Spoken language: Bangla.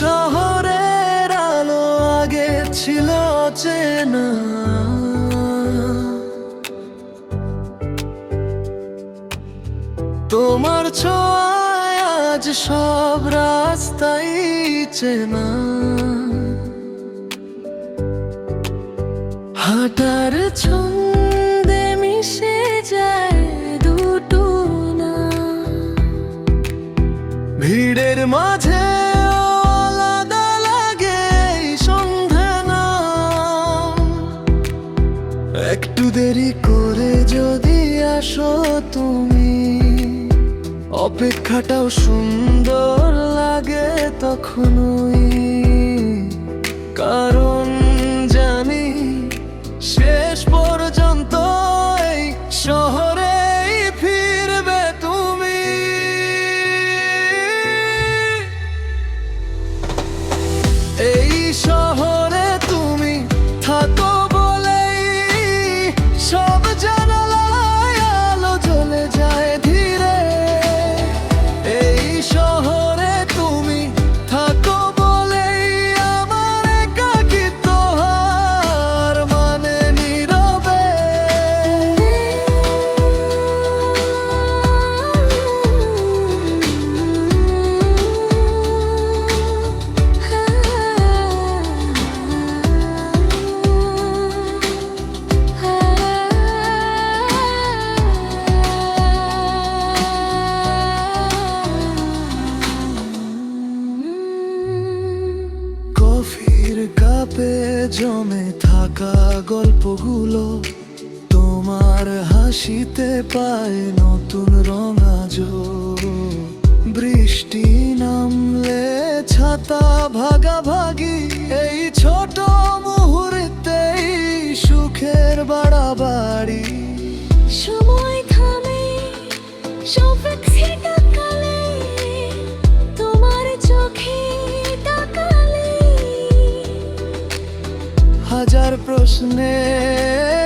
শহরের আলো আগে ছিল চেনা। তোমার ছোঁয়ায় আজ সব রাস্তাই চেনা। হাঁটার ছন্দে মিশে যায় দুটো না। ভিড়ের মাঝে দেরি করে যদি আসো তুমি অপেক্ষাটাও সুন্দর লাগে তখনই। কারণ কাপে জমে থাকা গল্পগুলো তোমার হাসিতে পায় নতুন রঙ আজ বৃষ্টি নামলে ছাতা ভাগাভাগি এই ছোট মুহূর্তেই সুখের বাড়াবাড়ি। সময় থামে শফিক হাজার প্রশ্নের